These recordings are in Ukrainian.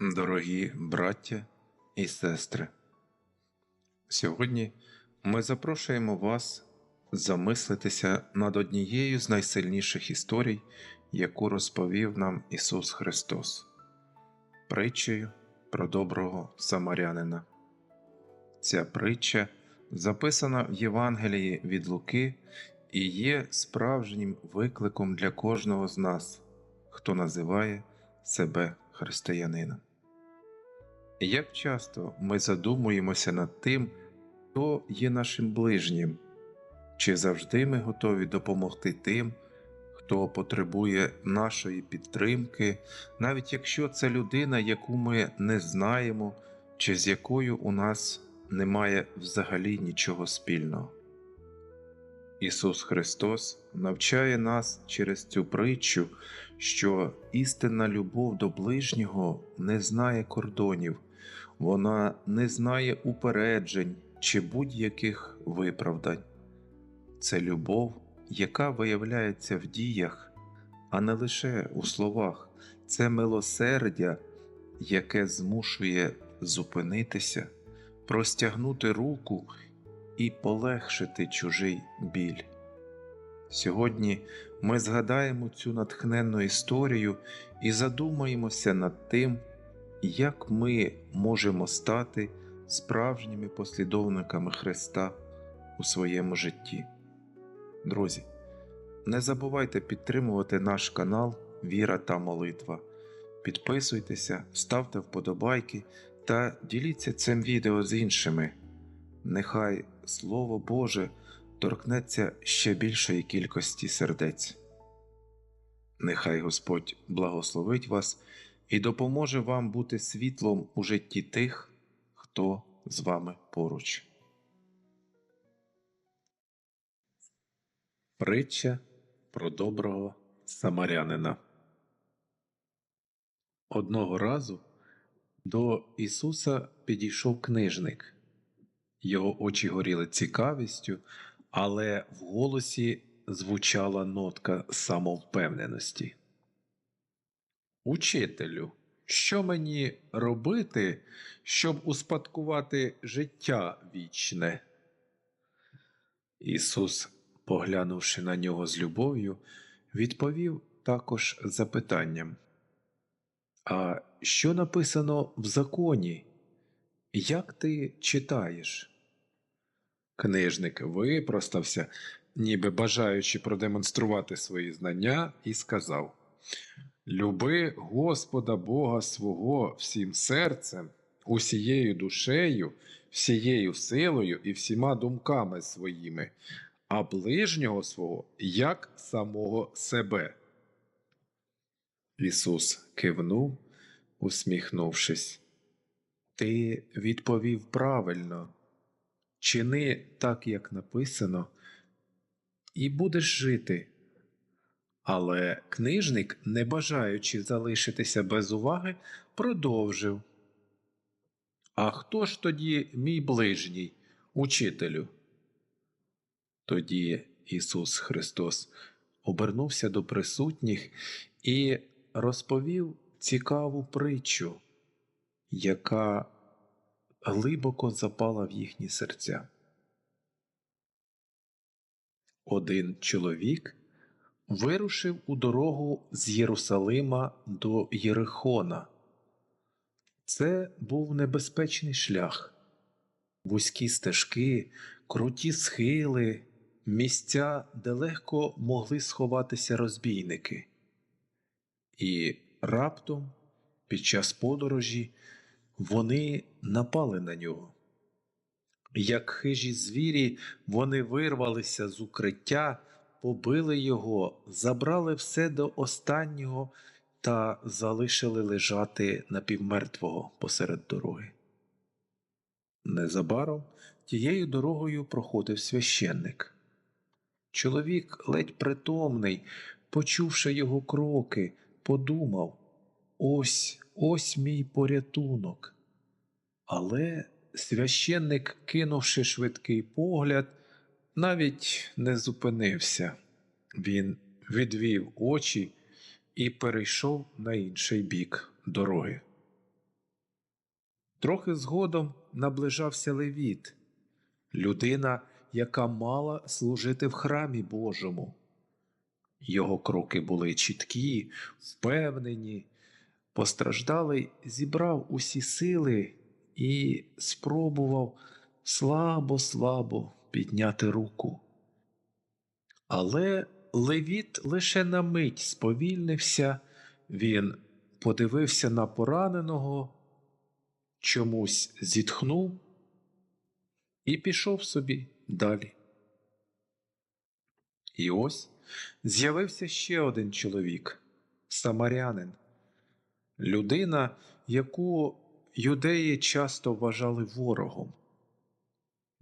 Дорогі браття і сестри, сьогодні ми запрошуємо вас замислитися над однією з найсильніших історій, яку розповів нам Ісус Христос, притчею про доброго самарянина. Ця притча записана в Євангелії від Луки і є справжнім викликом для кожного з нас, хто називає себе християнином. Як часто ми задумуємося над тим, хто є нашим ближнім, чи завжди ми готові допомогти тим, хто потребує нашої підтримки, навіть якщо це людина, яку ми не знаємо, чи з якою у нас немає взагалі нічого спільного. Ісус Христос навчає нас через цю притчу, що істинна любов до ближнього не знає кордонів, вона не знає упереджень чи будь-яких виправдань. Це любов, яка виявляється в діях, а не лише у словах, це милосердя, яке змушує зупинитися, простягнути руку і полегшити чужий біль. Сьогодні ми згадаємо цю натхненну історію і задумаємося над тим, як ми можемо стати справжніми послідовниками Христа у своєму житті. Друзі, не забувайте підтримувати наш канал Віра та Молитва. Підписуйтеся, ставте вподобайки та діліться цим відео з іншими. Нехай Слово Боже торкнеться ще більшої кількості сердець. Нехай Господь благословить вас і допоможе вам бути світлом у житті тих, хто з вами поруч. Притча про доброго самарянина. Одного разу до Ісуса підійшов книжник. Його очі горіли цікавістю, але в голосі звучала нотка самовпевненості. Учителю, що мені робити, щоб успадкувати життя вічне? Ісус, поглянувши на нього з любов'ю, відповів також запитанням. А що написано в законі? Як ти читаєш? Книжник випростався, ніби бажаючи продемонструвати свої знання, і сказав Люби Господа Бога свого всім серцем, усією душею, всією силою і всіма думками своїми, а ближнього свого як самого себе. Ісус кивнув, усміхнувшись. Ти відповів правильно. Чини так, як написано, і будеш жити. Але книжник, не бажаючи залишитися без уваги, продовжив. А хто ж тоді мій ближній, учителю? Тоді Ісус Христос обернувся до присутніх і розповів цікаву притчу, яка глибоко запала в їхні серця. Один чоловік вирушив у дорогу з Єрусалима до Єрихона. Це був небезпечний шлях, вузькі стежки, круті схили, місця, де легко могли сховатися розбійники. І раптом, під час подорожі, вони напали на нього. Як хижі звірі, вони вирвалися з укриття, побили його, забрали все до останнього та залишили лежати напівмертвого посеред дороги. Незабаром тією дорогою проходив священник. Чоловік ледь притомний, почувши його кроки, подумав ось ось мій порятунок. Але священник, кинувши швидкий погляд, навіть не зупинився. Він відвів очі і перейшов на інший бік дороги. Трохи згодом наближався Левіт, людина, яка мала служити в храмі Божому. Його кроки були чіткі, впевнені. Постраждалий зібрав усі сили і спробував слабо-слабо підняти руку. Але Левіт лише на мить сповільнився, він подивився на пораненого, чомусь зітхнув і пішов собі далі. І ось з'явився ще один чоловік самарянин, людина, яку юдеї часто вважали ворогом.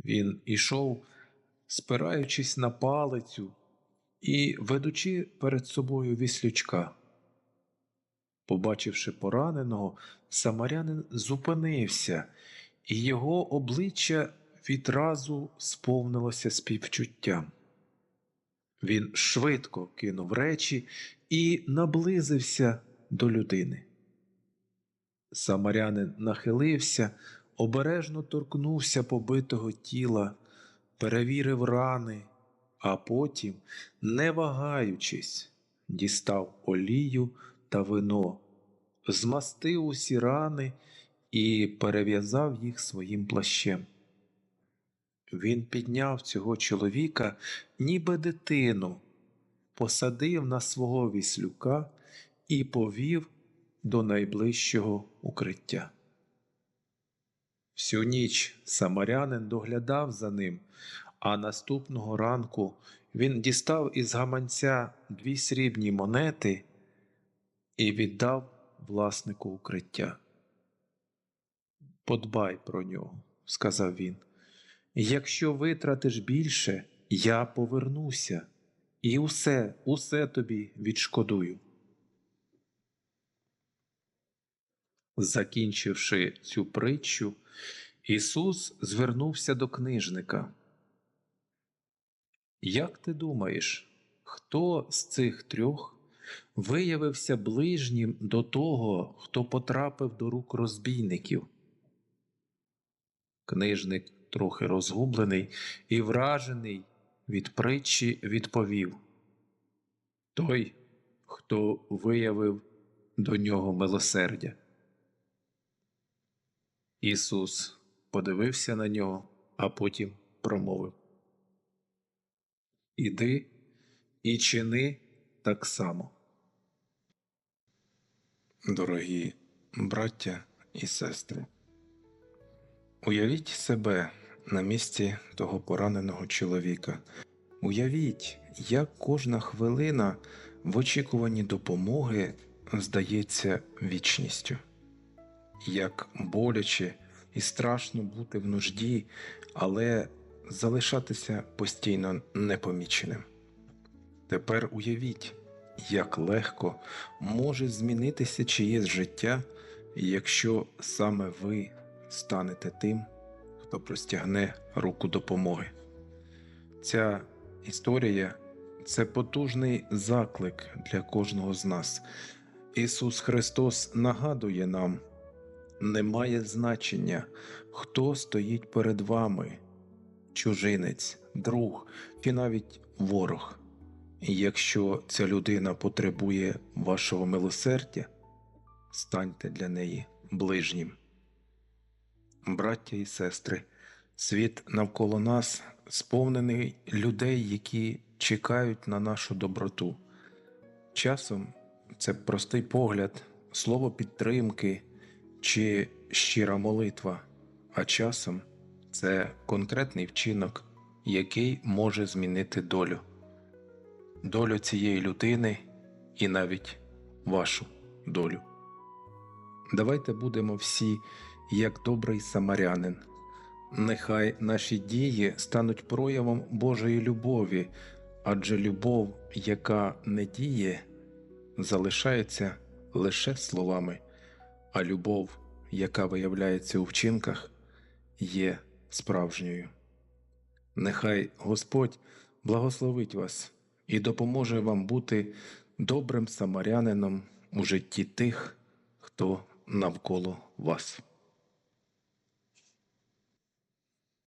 Він ішов, спираючись на палицю і ведучи перед собою віслючка. Побачивши пораненого, самарянин зупинився, і його обличчя відразу сповнилося співчуттям. Він швидко кинув речі і наблизився до людини. Самарянин нахилився, обережно торкнувся побитого тіла, перевірив рани, а потім, не вагаючись, дістав олію та вино, змастив усі рани і перев'язав їх своїм плащем. Він підняв цього чоловіка, ніби дитину, посадив на свого віслюка і повів до найближчого укриття. Всю ніч самарянин доглядав за ним, а наступного ранку він дістав із гаманця дві срібні монети і віддав власнику укриття. Подбай про нього, сказав він. Якщо витратиш більше, я повернуся і усе, усе тобі відшкодую. Закінчивши цю притчу, Ісус звернувся до книжника. Як ти думаєш, хто з цих трьох виявився ближнім до того, хто потрапив до рук розбійників? Книжник, трохи розгублений і вражений від притчі, відповів Той, хто виявив до нього милосердя. Ісус подивився на нього, а потім промовив Іди і чини так само. Дорогі браття і сестри, уявіть себе на місці того пораненого чоловіка. Уявіть, як кожна хвилина в очікуванні допомоги здається вічністю, як боляче і страшно бути в нужді, але залишатися постійно непоміченим. Тепер уявіть, як легко може змінитися чиєсь життя, якщо саме ви станете тим, хто простягне руку допомоги. Ця історія це потужний заклик для кожного з нас. Ісус Христос нагадує нам, немає значення, хто стоїть перед вами, чужинець, друг чи навіть ворог. Якщо ця людина потребує вашого милосердя, станьте для неї ближнім. Браття і сестри, світ навколо нас сповнений людей, які чекають на нашу доброту. Часом це простий погляд, слово підтримки чи щира молитва, а часом це конкретний вчинок, який може змінити долю, долю цієї людини і навіть вашу долю. Давайте будемо всі як добрий самарянин. Нехай наші дії стануть проявом Божої любові, адже любов, яка не діє, залишається лише словами, а любов, яка виявляється у вчинках, є справжньою. Нехай Господь благословить вас і допоможе вам бути добрим самарянином у житті тих, хто навколо вас.